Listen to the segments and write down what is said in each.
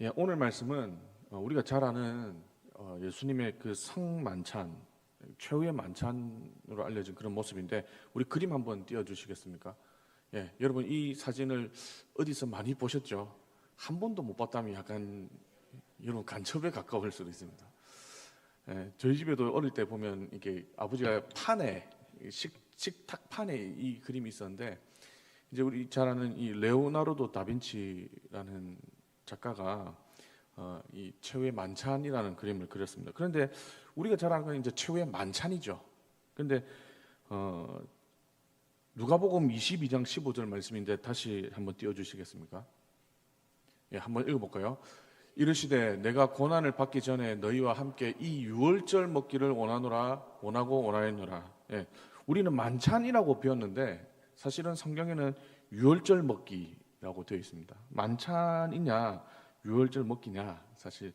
예, 오늘 말씀은 어, 우리가 잘 아는 어, 예수님의 그 성만찬, 최후의 만찬으로 알려진 그런 모습인데 우리 그림 한번 띄워주시겠습니까? 예, 여러분 이 사진을 어디서 많이 보셨죠? 한 번도 못 봤다면 약간 여러분 간첩에 가까울 수도 있습니다. 예, 저희 집에도 어릴 때 보면 이게 아버지가 판에 식, 식탁 판에 이 그림이 있었는데 이제 우리 잘 아는 이 레오나르도 다빈치라는 작가가 어, 이 최후의 만찬이라는 그림을 그렸습니다. 그런데 우리가 잘 아는 건 이제 최후의 만찬이죠. 그런데 어, 누가복음 22장 15절 말씀인데 다시 한번 띄워주시겠습니까? 예, 한번 읽어볼까요? 이르시되 내가 고난을 받기 전에 너희와 함께 이 유월절 먹기를 원하노라 원하고 원하였노라. 예, 우리는 만찬이라고 배웠는데 사실은 성경에는 유월절 먹기 라고 되어 있습니다. 만찬이냐 유월절 먹기냐 사실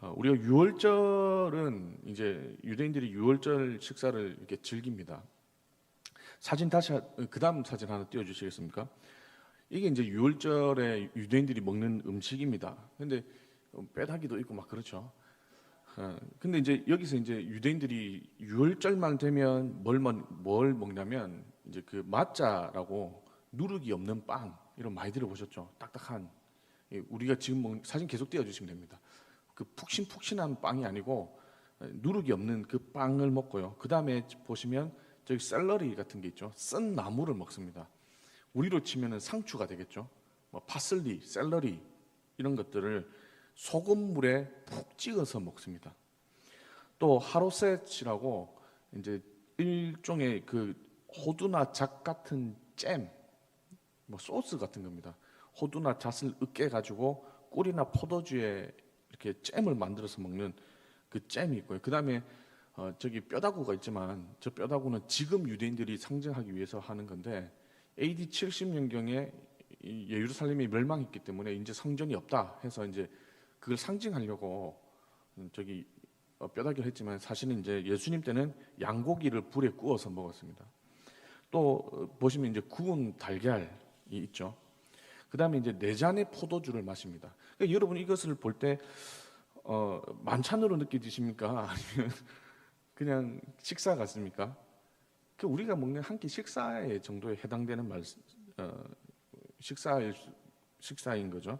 어, 우리가 유월절은 이제 유대인들이 유월절 식사를 이렇게 즐깁니다. 사진 다시 그 다음 사진 하나 띄워 주시겠습니까? 이게 이제 유월절에 유대인들이 먹는 음식입니다. 근데 빼다기도 있고 막 그렇죠. 어, 근데 이제 여기서 이제 유대인들이 유월절만 되면 뭘, 먹- 뭘 먹냐면 이제 그 마짜라고 누룩이 없는 빵 이런 많이 들어보셨죠? 딱딱한 예, 우리가 지금 먹는 사진 계속 띄워주시면 됩니다. 그 푹신푹신한 빵이 아니고 어, 누룩이 없는 그 빵을 먹고요. 그 다음에 보시면 저기 샐러리 같은 게 있죠. 쓴 나물을 먹습니다. 우리로 치면은 상추가 되겠죠. 뭐 파슬리, 샐러리 이런 것들을 소금물에 푹 찍어서 먹습니다. 또 하로셋이라고 이제 일종의 그 호두나 잣 같은 잼, 뭐 소스 같은 겁니다. 호두나 잣을 으깨 가지고 꿀이나 포도주에 이렇게 잼을 만들어서 먹는 그 잼이 있고요. 그 다음에 어, 저기 뼈다구가 있지만 저 뼈다구는 지금 유대인들이 상징하기 위해서 하는 건데 AD 70년경에 예루살렘이 멸망했기 때문에 이제 성전이 없다 해서 이제 그걸 상징하려고 음, 저기 어, 뼈다귀를 했지만 사실은 이제 예수님 때는 양고기를 불에 구워서 먹었습니다. 또 어, 보시면 이제 구운 달걀이 있죠. 그 다음에 이제 네 잔의 포도주를 마십니다. 그러니까 여러분 이것을 볼때 어, 만찬으로 느껴지십니까? 아니면 그냥 식사 같습니까? 그 우리가 먹는 한 끼 식사의 정도에 해당되는 말 어, 식사의 식사인 거죠.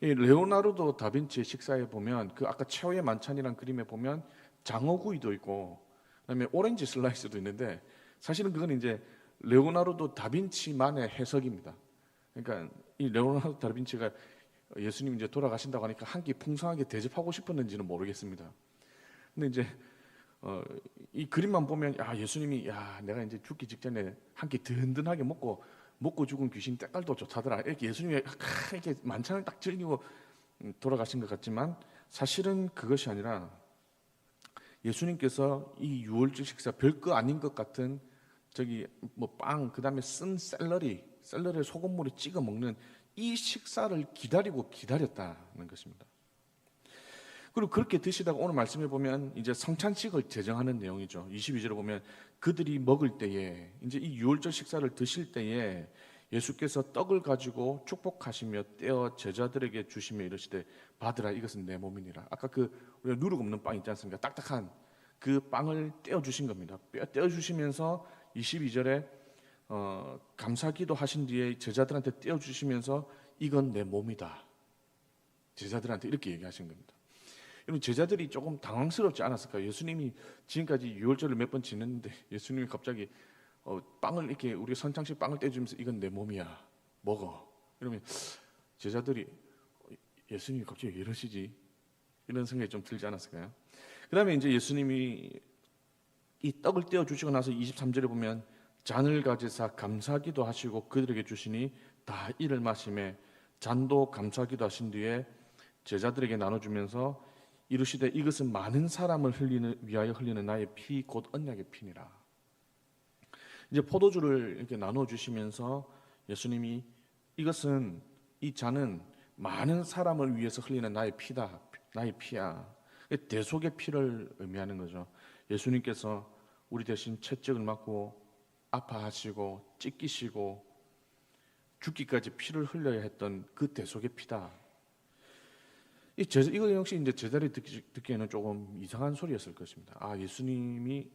이 레오나르도 다빈치의 식사에 보면 그 아까 최후의 만찬이란 그림에 보면 장어구이도 있고 그다음에 오렌지 슬라이스도 있는데 사실은 그건 이제 레오나르도 다빈치만의 해석입니다. 그러니까 이 레오나르도 다빈치가 예수님 이제 돌아가신다고 하니까 한 끼 풍성하게 대접하고 싶었는지는 모르겠습니다. 근데 이제 어, 이 그림만 보면 야 예수님이 야 내가 이제 죽기 직전에 한 끼 든든하게 먹고 먹고 죽은 귀신 때깔도 좋다더라 이렇게 예수님이 아, 이렇게 만찬을 딱 즐기고 음, 돌아가신 것 같지만 사실은 그것이 아니라 예수님께서 이 유월절 식사 별거 아닌 것 같은 저기 뭐 빵 그다음에 쓴 샐러리 샐러리에 소금물에 찍어 먹는 이 식사를 기다리고 기다렸다는 것입니다. 그리고 그렇게 드시다가 오늘 말씀해 보면 이제 성찬식을 제정하는 내용이죠. 22절에 보면 그들이 먹을 때에 이제 이 유월절 식사를 드실 때에 예수께서 떡을 가지고 축복하시며 떼어 제자들에게 주시며 이르시되 받으라 이것은 내 몸이니라. 아까 그 우리가 누룩 없는 빵 있지 않습니까? 딱딱한 그 빵을 떼어 주신 겁니다. 떼어 주시면서 22절에 어, 감사기도 하신 뒤에 제자들한테 떼어 주시면서 이건 내 몸이다. 제자들한테 이렇게 얘기하신 겁니다. 여러분 제자들이 조금 당황스럽지 않았을까요? 예수님이 지금까지 유월절을 몇 번 지냈는데 예수님이 갑자기 어, 빵을 이렇게 우리 선창식 빵을 떼주면서 이건 내 몸이야 먹어. 이러면 제자들이 어, 예수님이 갑자기 왜 이러시지? 이런 생각이 좀 들지 않았을까요? 그다음에 이제 예수님이 이 떡을 떼어 주시고 나서 23절에 보면 잔을 가지사 감사기도 하시고 그들에게 주시니 다 이를 마심에 잔도 감사기도 하신 뒤에 제자들에게 나눠주면서 이르시되 이것은 많은 사람을 흘리는 위하여 흘리는 나의 피 곧 언약의 피니라. 이제 포도주를 이렇게 나눠 주시면서 예수님이 이것은 이 잔은 많은 사람을 위해서 흘리는 나의 피다. 나의 피야. 대속의 피를 의미하는 거죠. 예수님께서 우리 대신 채찍을 맞고 아파하시고 찢기시고 죽기까지 피를 흘려야 했던 그 대속의 피다. 이 제, 이거 역시 이제 제자리 듣기, 듣기에는 조금 이상한 소리였을 것입니다. 아 예수님이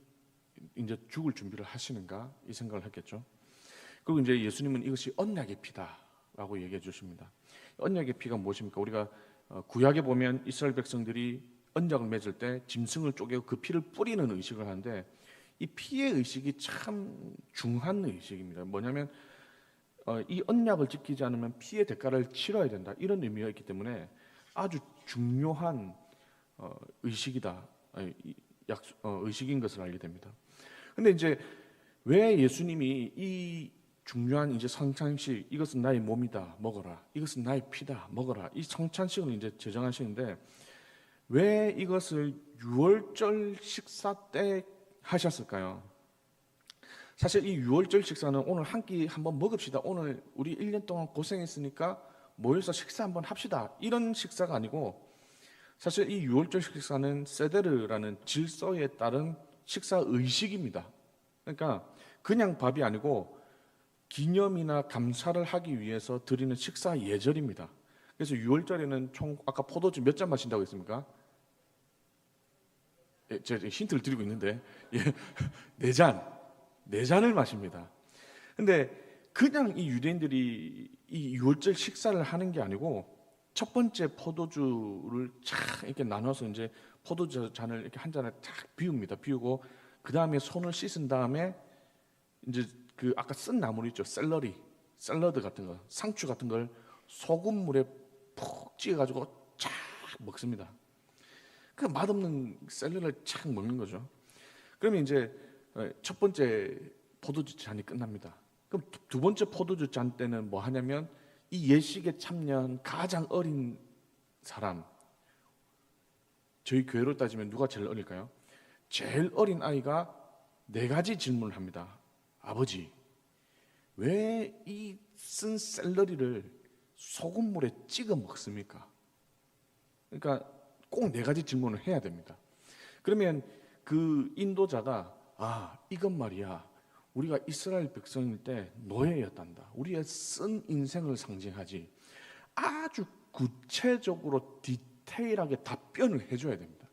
이제 죽을 준비를 하시는가 이 생각을 했겠죠. 그리고 이제 예수님은 이것이 언약의 피다라고 얘기해 주십니다. 언약의 피가 무엇입니까? 우리가 어, 구약에 보면 이스라엘 백성들이 언약을 맺을 때 짐승을 쪼개고 그 피를 뿌리는 의식을 하는데 이 피의 의식이 참 중한 의식입니다. 뭐냐면 어, 이 언약을 지키지 않으면 피의 대가를 치러야 된다 이런 의미가 있기 때문에 아주 중요한 어, 의식이다 아니, 이 약속, 어, 의식인 것을 알게 됩니다. 근데 이제 왜 예수님이 이 중요한 이제 성찬식 이것은 나의 몸이다 먹어라 이것은 나의 피다 먹어라 이 성찬식을 이제 제정하시는데 왜 이것을 유월절 식사 때 하셨을까요? 사실 이 유월절 식사는 오늘 한 끼 한번 먹읍시다. 오늘 우리 1년 동안 고생했으니까 모여서 식사 한번 합시다. 이런 식사가 아니고 사실 이 유월절 식사는 세데르라는 질서에 따른 식사 의식입니다. 그러니까 그냥 밥이 아니고 기념이나 감사를 하기 위해서 드리는 식사 예절입니다. 그래서 6월절에는 총 아까 포도주 몇 잔 마신다고 했습니까? 예, 제가 힌트를 드리고 있는데 예, 네 잔, 네 잔을 마십니다. 근데 그냥 이 유대인들이 이 6월절 식사를 하는 게 아니고 첫 번째 포도주를 쫙 이렇게 나눠서 이제 포도주 잔을 이렇게 한 잔에 탁 비웁니다. 비우고 그 다음에 손을 씻은 다음에 이제 그 아까 쓴 나물 있죠 샐러리 샐러드 같은 거 상추 같은 걸 소금물에 푹 찍어가지고 쫙 먹습니다. 그 맛없는 샐러리를 착 먹는 거죠. 그러면 이제 어, 첫 번째 포도주 잔이 끝납니다. 그럼 두- 두 번째 포도주 잔 때는 뭐 하냐면 이 예식에 참여한 가장 어린 사람 저희 교회로 따지면 누가 제일 어릴까요? 제일 어린 아이가 네 가지 질문을 합니다. 아버지, 왜 이 쓴 샐러리를 소금물에 찍어 먹습니까? 그러니까 꼭 네 가지 질문을 해야 됩니다. 그러면 그 인도자가 아 이것 말이야 우리가 이스라엘 백성일 때 노예였단다. 우리의 쓴 인생을 상징하지. 아주 구체적으로 디테일하게 답변을 해줘야 됩니다.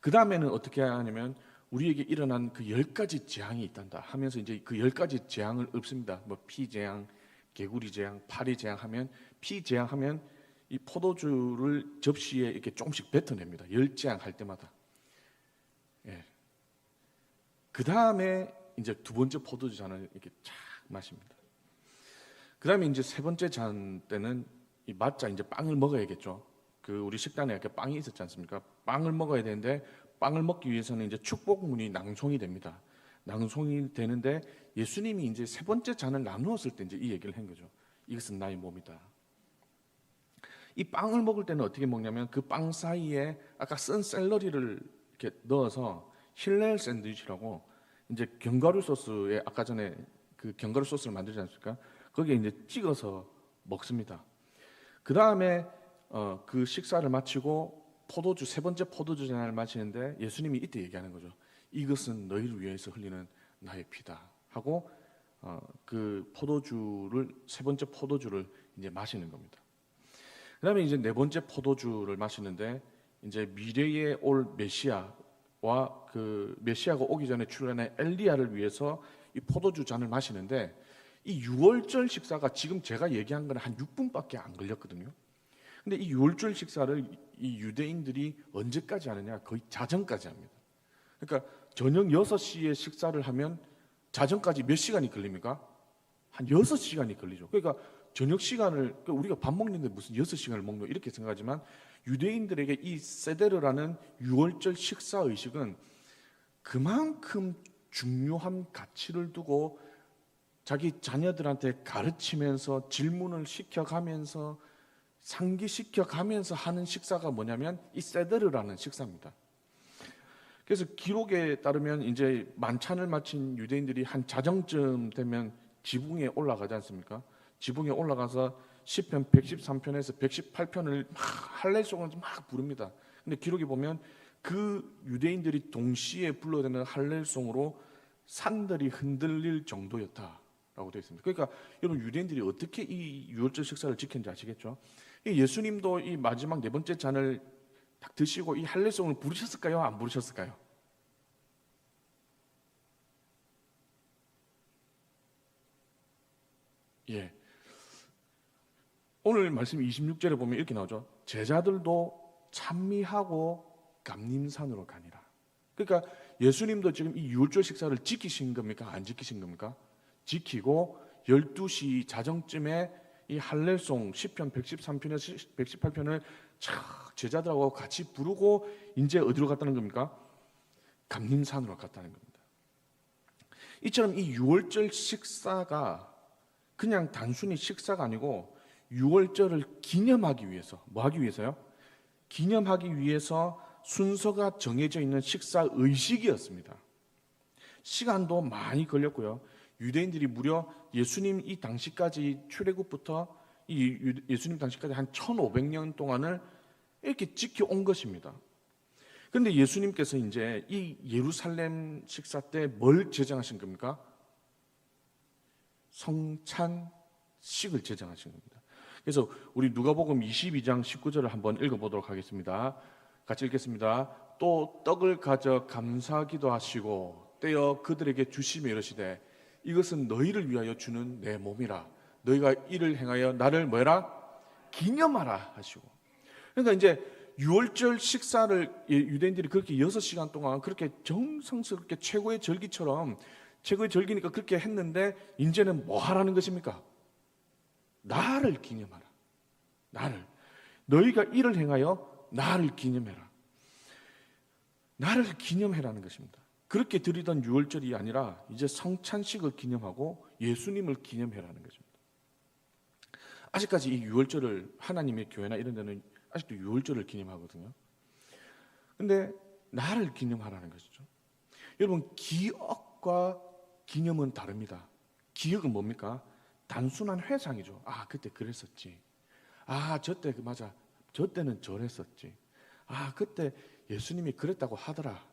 그 다음에는 어떻게 하냐면 우리에게 일어난 그 열 가지 재앙이 있단다 하면서 이제 그 열 가지 재앙을 읊습니다. 뭐 피 재앙, 개구리 재앙, 파리 재앙 하면 피 재앙 하면 이 포도주를 접시에 이렇게 조금씩 뱉어냅니다. 열 재앙 할 때마다. 예. 그 다음에 이제 두 번째 포도주 잔을 이렇게 쫙 마십니다. 그 다음에 이제 세 번째 잔 때는 이 맞자 이제 빵을 먹어야겠죠. 그 우리 식단에 이렇게 빵이 있었지 않습니까? 빵을 먹어야 되는데 빵을 먹기 위해서는 이제 축복문이 낭송이 됩니다. 낭송이 되는데 예수님이 이제 세 번째 잔을 나누었을 때 이제 이 얘기를 한 거죠. 이것은 나의 몸이다. 이 빵을 먹을 때는 어떻게 먹냐면 그 빵 사이에 아까 쓴 샐러리를 이렇게 넣어서 힐렐 샌드위치라고 이제 견과류 소스에 아까 전에 그 견과류 소스를 만들지 않습니까? 거기에 이제 찍어서 먹습니다. 그 다음에 어, 그 식사를 마치고 포도주 세 번째 포도주 잔을 마시는데 예수님이 이때 얘기하는 거죠. 이것은 너희를 위해서 흘리는 나의 피다 하고 어, 그 포도주를 세 번째 포도주를 이제 마시는 겁니다. 그다음에 이제 네 번째 포도주를 마시는데 이제 미래에 올 메시아와 그 메시아가 오기 전에 출현한 엘리야를 위해서 이 포도주 잔을 마시는데 이 6월절 식사가 지금 제가 얘기한 건 한 6분밖에 안 걸렸거든요. 근데 이 6월절 식사를 이 유대인들이 언제까지 하느냐? 거의 자정까지 합니다. 그러니까 저녁 6시에 식사를 하면 자정까지 몇 시간이 걸립니까? 한 6시간이 걸리죠. 그러니까 저녁 시간을 그러니까 우리가 밥 먹는데 무슨 6시간을 먹노 이렇게 생각하지만 유대인들에게 이 세데르라는 6월절 식사 의식은 그만큼 중요한 가치를 두고 자기 자녀들한테 가르치면서 질문을 시켜가면서 상기시켜가면서 하는 식사가 뭐냐면 이 세데르라는 식사입니다. 그래서 기록에 따르면 이제 만찬을 마친 유대인들이 한 자정쯤 되면 지붕에 올라가지 않습니까? 지붕에 올라가서 시편 113편에서 118편을 막 할렐송을 막 부릅니다. 근데 기록에 보면 그 유대인들이 동시에 불러대는 할렐송으로 산들이 흔들릴 정도였다라고 되어 있습니다. 그러니까 여러분 유대인들이 어떻게 이 유월절 식사를 지켰는지 아시겠죠? 이 예수님도 이 마지막 네 번째 잔을 딱 드시고 이 할례송을 부르셨을까요? 안 부르셨을까요? 예. 오늘 말씀 26절에 보면 이렇게 나오죠. 제자들도 찬미하고 감림산으로 가니라. 그러니까 예수님도 지금 이 유월절 식사를 지키신 겁니까? 안 지키신 겁니까? 지키고 12시 자정쯤에 이 할례송 시편 113편에서 118편을 착 제자들하고 같이 부르고 이제 어디로 갔다는 겁니까? 감림산으로 갔다는 겁니다. 이처럼 이 유월절 식사가 그냥 단순히 식사가 아니고 유월절을 기념하기 위해서 뭐 하기 위해서요? 기념하기 위해서 순서가 정해져 있는 식사 의식이었습니다. 시간도 많이 걸렸고요. 유대인들이 무려 예수님 이 당시까지 출애굽부터 이 유- 예수님 당시까지 한 1500년 동안을 이렇게 지켜온 것입니다. 그런데 예수님께서 이제 이 예루살렘 식사 때 뭘 제정하신 겁니까? 성찬식을 제정하신 겁니다. 그래서 우리 누가복음 22장 19절을 한번 읽어보도록 하겠습니다. 같이 읽겠습니다. 또 떡을 가져 감사기도 하시고 떼어 그들에게 주시며 이러시되 이것은 너희를 위하여 주는 내 몸이라 너희가 이를 행하여 나를 뭐라 기념하라 하시고 그러니까 이제 유월절 식사를 예, 유대인들이 그렇게 여섯 시간 동안 그렇게 정성스럽게 최고의 절기처럼 최고의 절기니까 그렇게 했는데 이제는 뭐 하라는 것입니까? 나를 기념하라. 나를 너희가 이를 행하여 나를 기념해라. 나를 기념해라는 것입니다. 그렇게 드리던 유월절이 아니라 이제 성찬식을 기념하고 예수님을 기념해라는 것입니다. 아직까지 이 유월절을 하나님의 교회나 이런 데는 아직도 유월절을 기념하거든요. 근데 나를 기념하라는 것이죠. 여러분 기억과 기념은 다릅니다. 기억은 뭡니까? 단순한 회상이죠. 아 그때 그랬었지. 아 저때 그 맞아. 저 때는 저랬었지. 아 그때 예수님이 그랬다고 하더라.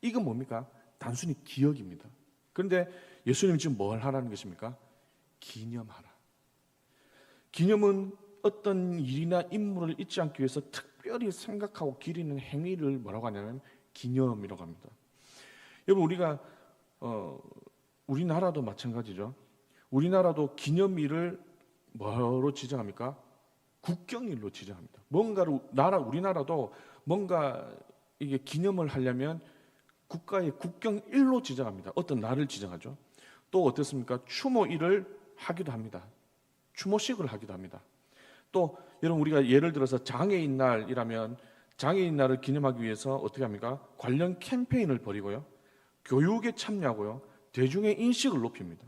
이건 뭡니까? 단순히 기억입니다. 그런데 예수님 지금 뭘 하라는 것입니까? 기념하라. 기념은 어떤 일이나 인물을 잊지 않기 위해서 특별히 생각하고 기리는 행위를 뭐라고 하냐면 기념이라고 합니다. 여러분 우리가 어, 우리나라도 마찬가지죠. 우리나라도 기념일을 뭐로 지정합니까? 국경일로 지정합니다. 뭔가를 나라 우리나라도 뭔가 이게 기념을 하려면 국가의 국경일로 지정합니다. 어떤 날을 지정하죠. 또 어떻습니까? 추모일을 하기도 합니다. 추모식을 하기도 합니다. 또 여러분 우리가 예를 들어서 장애인 날이라면 장애인 날을 기념하기 위해서 어떻게 합니까? 관련 캠페인을 벌이고요. 교육에 참여하고요. 대중의 인식을 높입니다.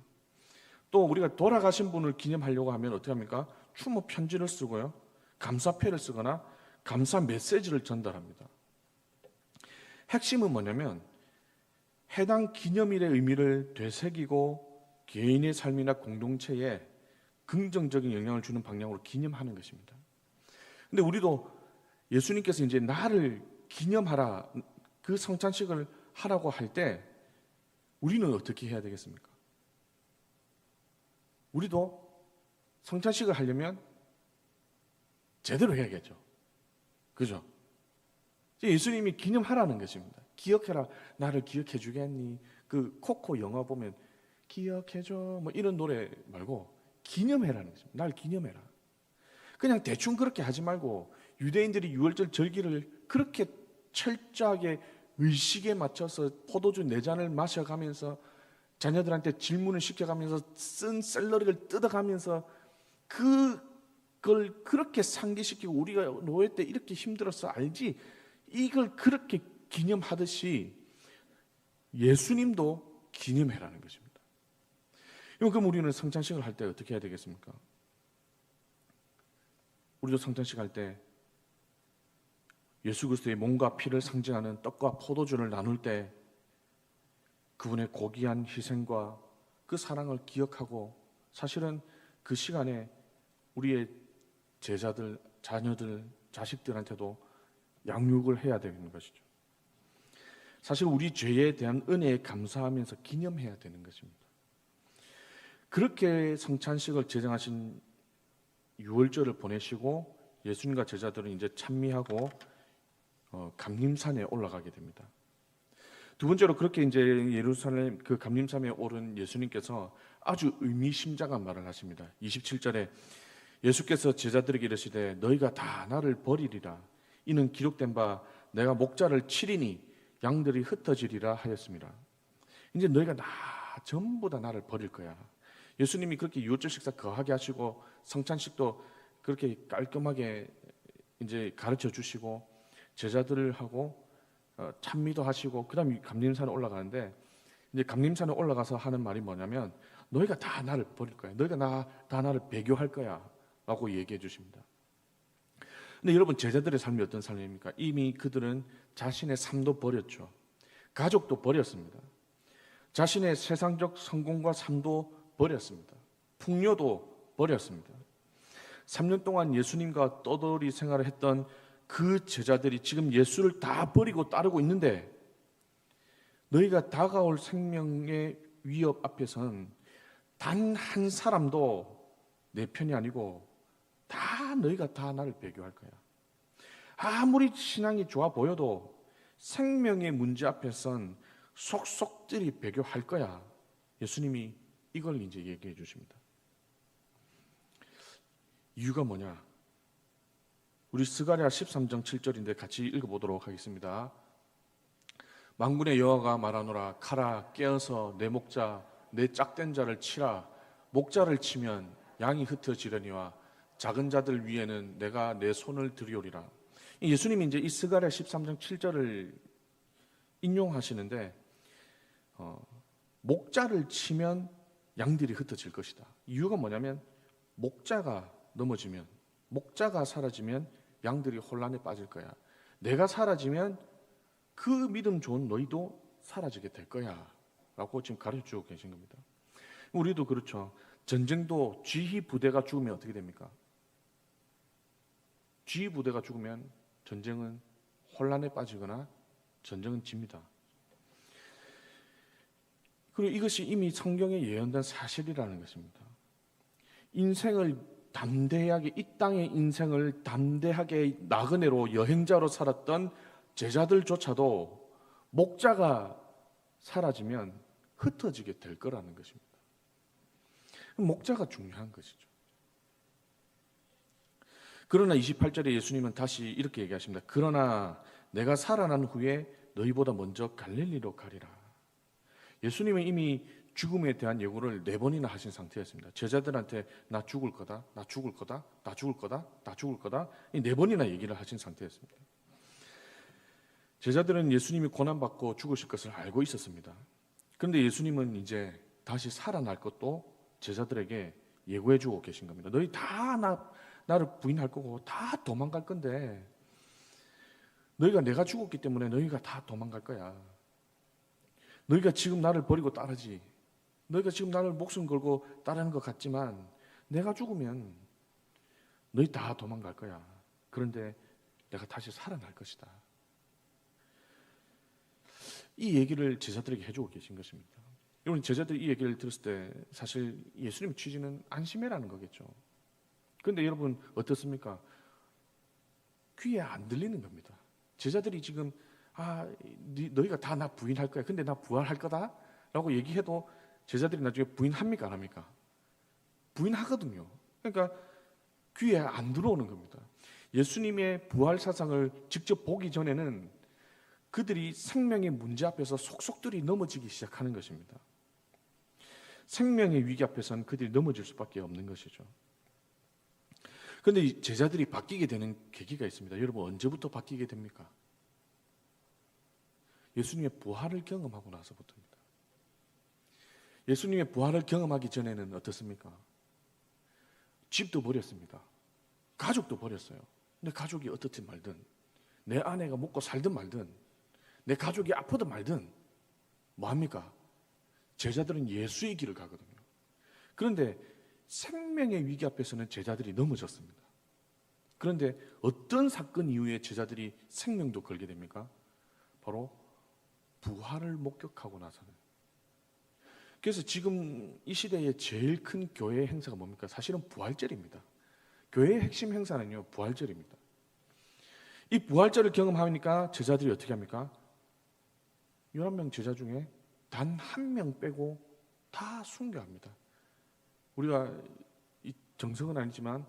또 우리가 돌아가신 분을 기념하려고 하면 어떻게 합니까? 추모 편지를 쓰고요. 감사패를 쓰거나 감사 메시지를 전달합니다. 핵심은 뭐냐면 해당 기념일의 의미를 되새기고 개인의 삶이나 공동체에 긍정적인 영향을 주는 방향으로 기념하는 것입니다. 근데 우리도 예수님께서 이제 나를 기념하라 그 성찬식을 하라고 할 때 우리는 어떻게 해야 되겠습니까? 우리도 성찬식을 하려면 제대로 해야겠죠. 그죠? 예수님이 기념하라는 것입니다. 기억해라. 나를 기억해 주겠니? 그 코코 영화 보면 기억해 줘. 뭐 이런 노래 말고 기념해라는 것입니다. 날 기념해라. 그냥 대충 그렇게 하지 말고 유대인들이 유월절 절기를 그렇게 철저하게 의식에 맞춰서 포도주 네 잔을 마셔가면서 자녀들한테 질문을 시켜가면서 쓴 샐러리를 뜯어가면서 그걸 그렇게 상기시키고 우리가 노예 때 이렇게 힘들어서 알지 이걸 그렇게 기념하듯이 예수님도 기념해라는 것입니다. 그럼 우리는 성찬식을 할 때 어떻게 해야 되겠습니까? 우리도 성찬식 할 때 예수 그리스도의 몸과 피를 상징하는 떡과 포도주를 나눌 때 그분의 고귀한 희생과 그 사랑을 기억하고 사실은 그 시간에 우리의 제자들, 자녀들, 자식들한테도 양육을 해야 되는 것이죠. 사실 우리 죄에 대한 은혜에 감사하면서 기념해야 되는 것입니다. 그렇게 성찬식을 제정하신 유월절을 보내시고 예수님과 제자들은 이제 찬미하고 어, 감림산에 올라가게 됩니다. 두 번째로 그렇게 이제 예루살렘 그 감림산에 오른 예수님께서 아주 의미심장한 말을 하십니다. 27절에 예수께서 제자들에게 이르시되 너희가 다 나를 버리리라 이는 기록된 바 내가 목자를 치리니 양들이 흩어지리라 하였습니다. 이제 너희가 나 전부 다 나를 버릴 거야. 예수님이 그렇게 유월절 식사 거하게 하시고 성찬식도 그렇게 깔끔하게 이제 가르쳐 주시고 제자들을 하고 어, 찬미도 하시고 그다음 감림산에 올라가는데 이제 감림산에 올라가서 하는 말이 뭐냐면 너희가 다 나를 버릴 거야. 너희가 나, 다 나를 배교할 거야. 라고 얘기해 주십니다. 근데 여러분 제자들의 삶이 어떤 삶입니까? 이미 그들은 자신의 삶도 버렸죠. 가족도 버렸습니다. 자신의 세상적 성공과 삶도 버렸습니다. 풍요도 버렸습니다. 3년 동안 예수님과 떠돌이 생활을 했던 그 제자들이 지금 예수를 다 버리고 따르고 있는데 너희가 다가올 생명의 위협 앞에선 단 한 사람도 내 편이 아니고 다 너희가 다 나를 배교할 거야. 아무리 신앙이 좋아 보여도 생명의 문제 앞에선 속속들이 배교할 거야. 예수님이 이걸 이제 얘기해 주십니다. 이유가 뭐냐? 우리 스가랴 13장 7절인데 같이 읽어보도록 하겠습니다. 망군의 여호와가 말하노라 카라 깨어서 내 목자 내 짝된 자를 치라 목자를 치면 양이 흩어지려니와 작은 자들 위에는 내가 내 손을 들이오리라. 예수님이 이제 이 스가랴 13장 7절을 인용하시는데 어, 목자를 치면 양들이 흩어질 것이다. 이유가 뭐냐면 목자가 넘어지면 목자가 사라지면 양들이 혼란에 빠질 거야. 내가 사라지면 그 믿음 좋은 너희도 사라지게 될 거야. 라고 지금 가르쳐 주고 계신 겁니다. 우리도 그렇죠. 전쟁도 지휘 부대가 죽으면 어떻게 됩니까? 지휘 부대가 죽으면 전쟁은 혼란에 빠지거나 전쟁은 집니다. 그리고 이것이 이미 성경에 예언된 사실이라는 것입니다. 인생을 담대하게 이 땅의 인생을 담대하게 나그네로 여행자로 살았던 제자들조차도 목자가 사라지면 흩어지게 될 거라는 것입니다. 목자가 중요한 것이죠. 그러나 28절에 예수님은 다시 이렇게 얘기하십니다. 그러나 내가 살아난 후에 너희보다 먼저 갈릴리로 가리라. 예수님은 이미 죽음에 대한 예고를 네 번이나 하신 상태였습니다. 제자들한테 나 죽을 거다, 나 죽을 거다, 나 죽을 거다, 나 죽을 거다 이 네 번이나 얘기를 하신 상태였습니다. 제자들은 예수님이 고난 받고 죽으실 것을 알고 있었습니다. 그런데 예수님은 이제 다시 살아날 것도 제자들에게 예고해 주고 계신 겁니다. 너희 다 나, 나를 부인할 거고 다 도망갈 건데 너희가 내가 죽었기 때문에 너희가 다 도망갈 거야. 너희가 지금 나를 버리고 따르지. 너희가 지금 나를 목숨 걸고 따르는 것 같지만 내가 죽으면 너희 다 도망갈 거야. 그런데 내가 다시 살아날 것이다. 이 얘기를 제자들에게 해주고 계신 것입니다. 여러분 제자들이 이 얘기를 들었을 때 사실 예수님 취지는 안심해라는 거겠죠. 그런데 여러분 어떻습니까? 귀에 안 들리는 겁니다. 제자들이 지금 아 너희가 다 나 부인할 거야. 근데 나 부활할 거다라고 얘기해도 제자들이 나중에 부인합니까 안 합니까? 부인하거든요. 그러니까 귀에 안 들어오는 겁니다. 예수님의 부활 사상을 직접 보기 전에는 그들이 생명의 문제 앞에서 속속들이 넘어지기 시작하는 것입니다. 생명의 위기 앞에서는 그들이 넘어질 수밖에 없는 것이죠. 그런데 제자들이 바뀌게 되는 계기가 있습니다. 여러분 언제부터 바뀌게 됩니까? 예수님의 부활을 경험하고 나서부터입니다. 예수님의 부활을 경험하기 전에는 어떻습니까? 집도 버렸습니다. 가족도 버렸어요. 근데 가족이 어떻든 말든 내 아내가 먹고 살든 말든 내 가족이 아프든 말든 뭐 합니까? 제자들은 예수의 길을 가거든요. 그런데 생명의 위기 앞에서는 제자들이 넘어졌습니다. 그런데 어떤 사건 이후에 제자들이 생명도 걸게 됩니까? 바로 부활을 목격하고 나서는. 그래서 지금 이 시대의 제일 큰 교회 행사가 뭡니까? 사실은 부활절입니다. 교회의 핵심 행사는요 부활절입니다. 이 부활절을 경험하니까 제자들이 어떻게 합니까? 11명 제자 중에 단 한 명 빼고 다 순교합니다. 우리가 이 정석은 아니지만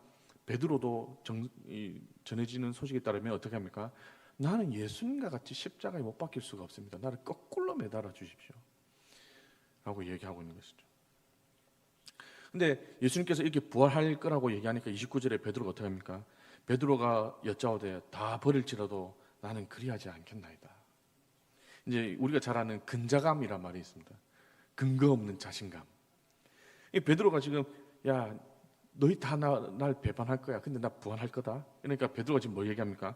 베드로도 정, 이 전해지는 소식에 따르면 어떻게 합니까? 나는 예수님과 같이 십자가에 못 박힐 수가 없습니다. 나를 거꾸로 매달아 주십시오. 라고 얘기하고 있는 것이죠. 근데 예수님께서 이렇게 부활할 거라고 얘기하니까 29절에 베드로가 어떻게 합니까? 베드로가 여짜오되 다 버릴지라도 나는 그리하지 않겠나이다. 이제 우리가 잘 아는 근자감이란 말이 있습니다. 근거 없는 자신감. 이 베드로가 지금 야 너희 다 날 배반할 거야. 근데 나 부활할 거다. 그러니까 베드로가 지금 뭐 얘기합니까?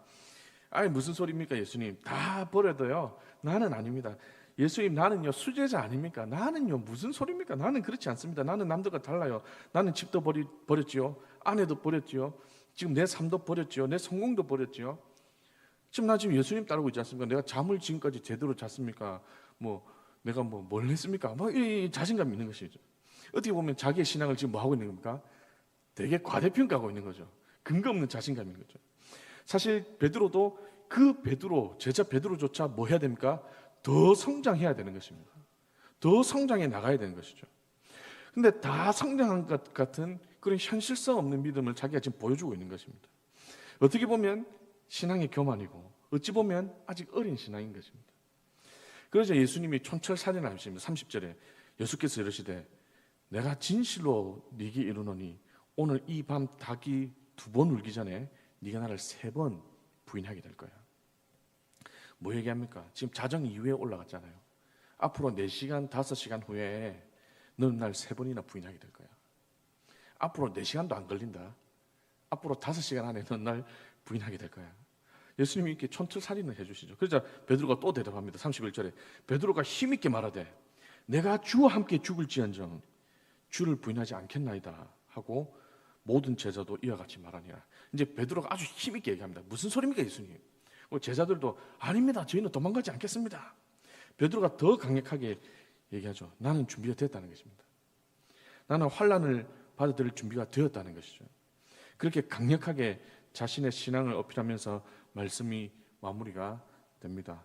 아니 무슨 소리입니까, 예수님? 다 버려도요. 나는 아닙니다. 예수님 나는요 수제자 아닙니까? 나는요 무슨 소리입니까? 나는 그렇지 않습니다. 나는 남들과 달라요. 나는 집도 버리, 버렸지요. 아내도 버렸지요. 지금 내 삶도 버렸지요. 내 성공도 버렸지요. 지금 나 지금 예수님 따르고 있지 않습니까? 내가 잠을 지금까지 제대로 잤습니까? 뭐 내가 뭐 뭘 했습니까? 막이 자신감 있는 것이죠. 어떻게 보면 자기의 신앙을 지금 뭐 하고 있는 겁니까? 되게 과대평가하고 있는 거죠. 근거 없는 자신감인 거죠. 사실 베드로도 그 베드로 제자 베드로조차 뭐 해야 됩니까? 더 성장해야 되는 것입니다. 더 성장해 나가야 되는 것이죠. 근데 다 성장한 것 같은 그런 현실성 없는 믿음을 자기가 지금 보여주고 있는 것입니다. 어떻게 보면 신앙의 교만이고 어찌 보면 아직 어린 신앙인 것입니다. 그러자 예수님이 촌철살인을 하십니다. 30절에 예수께서 이러시되 내가 진실로 네게 이르노니 오늘 이 밤 닭이 두 번 울기 전에 네가 나를 세 번 부인하게 될 거야. 뭐 얘기합니까? 지금 자정 이후에 올라갔잖아요. 앞으로 4시간, 5시간 후에 너는 날 세 번이나 부인하게 될 거야. 앞으로 4시간도 안 걸린다. 앞으로 5시간 안에 너는 날 부인하게 될 거야. 예수님이 이렇게 촌철살인을 해주시죠. 그러자 베드로가 또 대답합니다. 31절에 베드로가 힘있게 말하되 내가 주와 함께 죽을지언정 주를 부인하지 않겠나이다 하고 모든 제자도 이와 같이 말하니라. 이제 베드로가 아주 힘있게 얘기합니다. 무슨 소리입니까, 예수님? 그 제자들도 아닙니다. 저희는 도망가지 않겠습니다. 베드로가 더 강력하게 얘기하죠. 나는 준비가 됐다는 것입니다. 나는 환란을 받아들일 준비가 되었다는 것이죠. 그렇게 강력하게 자신의 신앙을 어필하면서 말씀이 마무리가 됩니다.